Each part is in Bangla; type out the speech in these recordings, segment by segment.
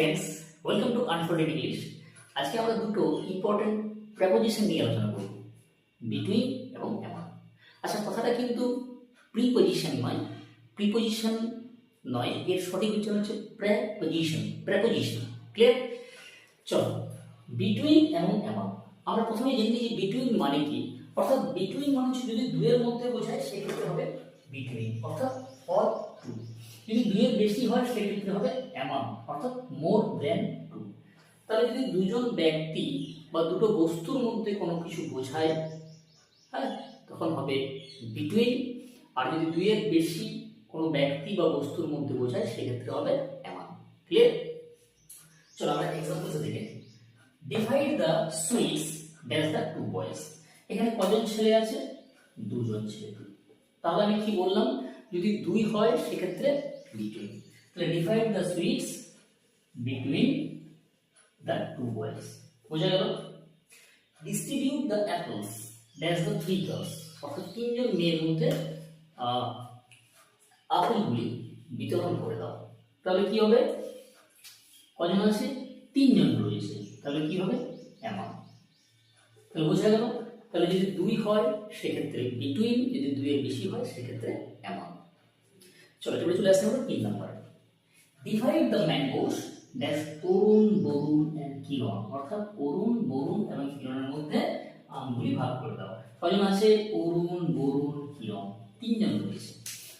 Friends welcome to unfolded English আজকে আমরা দুটো ইম্পর্টেন্ট প্রেপোজিশন নিয়ে আলোচনা করব বিটুইন এবং এমন আচ্ছা কথাটা কিন্তু প্রিপোজিশন নয় প্রিপোজিশন নয়, এর সঠিক উচ্চারণ হচ্ছে প্রেপোজিশন প্রেপোজিশন ক্লিয়ার চলো বিটুইন এবং এমন আমরা প্রথমে জেনে নিই যে বিটুইন মানে কি? অর্থাৎ বিটুইন মানে যদি দুয়ের মধ্যে বোঝায়, সেক্ষেত্রে হবে বিটুইন অর্থাৎ দুইয়ের বেশি হয়, সেক্ষেত্রে হবে অ্যামাউন্ট অর্থাৎ মোর দেন টু তাহলে যদি দুজন ব্যক্তি বা দুটো বস্তুর মধ্যে কোনো কিছু বোঝায় হ্যাঁ তখন হবে বিটুইন আর যদি দুইয়ের বেশি কোনো ব্যক্তি বা বস্তুর মধ্যে বোঝায়, সেক্ষেত্রে হবে অ্যামাউন্ট ক্লিয়ার চলো আমরা এক্সাম্পলস দেখে। Divide the sweets dash the two boys এখানে কজন ছেলে আছে? দুজন ছেলে। তাহলে আমি কি বললাম? যদি দুই হয়, সেক্ষেত্রে তাহলে divide the sweets between the two boys বোঝা গেল? Distribute the apples dash the three girls অর্থাৎ তিনজন মেয়ের মধ্যে আপেলগুলি বিতরণ করে দাও। তাহলে কি হবে? কজন আছে তিনজন রয়েছে। তাহলে কি হবে? অ্যামাউন্ট তাহলে বোঝা গেল? তাহলে যদি দুই হয়, সেক্ষেত্রে বিটুইন যদি দুইয়ের বেশি হয়, সেক্ষেত্রে অ্যামাউন্ট চলো, এবারে চলে আসতে হবে তিন number. Divide the mangoes dash Arun Barun and Kiran অর্থাৎ অরুণ বরুণ এবং কিরণের মধ্যে আমগুলি ভাগ করে দাও। কজন আছে? অরুণ বরুণ কিরণ তিনজন রয়েছে।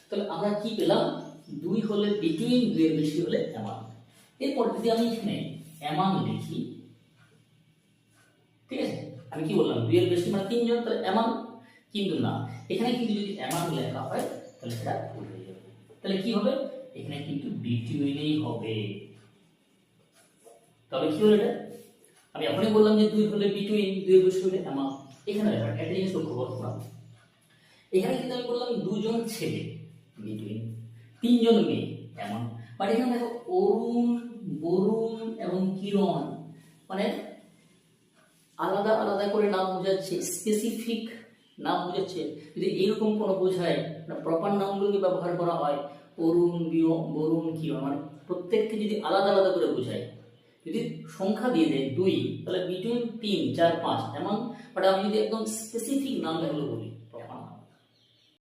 তাহলে আমরা কি পেলাম? দুই হলে বিটুইন দুইয়ের বেশি হলে অ্যামাউন্ট এরপর যদি আমি এখানে অ্যামাউন্ট লিখি, ঠিক আছে? আমি কি বললাম? দুইয়ের বেশি মানে তিনজন, তাহলে অ্যামাউন্ট কিন্তু না। এখানে কিন্তু যদি অ্যামাউন্ট লেখা হয়, তাহলে সেটা ভুল হয়ে যাবে। তাহলে কি হবে এখানে কিন্তু বিটুইনেই হবে। তবে কি হলো এটা? আমি এখনই বললাম যে দুই হলে বিটুইন দুই বেশি হলে অ্যামাউন্ট এখানে ব্যাপার একটা জিনিস লক্ষ্য করো তোমরা। এখানে কিন্তু আমি বললাম দুজন ছেলে বিটুইন তিনজন মেয়ে এমন বাট এখানে দেখো অরুণ বরুণ এবং কিরণ মানে আলাদা আলাদা করে নাম বোঝাচ্ছে স্পেসিফিক নাম বোঝাচ্ছে যদি এইরকম কোনো বোঝায় প্রপার নামগুলোকে ব্যবহার করা হয়, অরুণ, বিয়- বরুণ, কিয় মানে প্রত্যেককে যদি আলাদা আলাদা করে বোঝায়, যদি সংখ্যা দিয়ে দেয় দুই, তাহলে বিটুইন তিন, চার, পাঁচ, এমন বাট আমি যদি একদম স্পেসিফিক নাম এগুলো বলি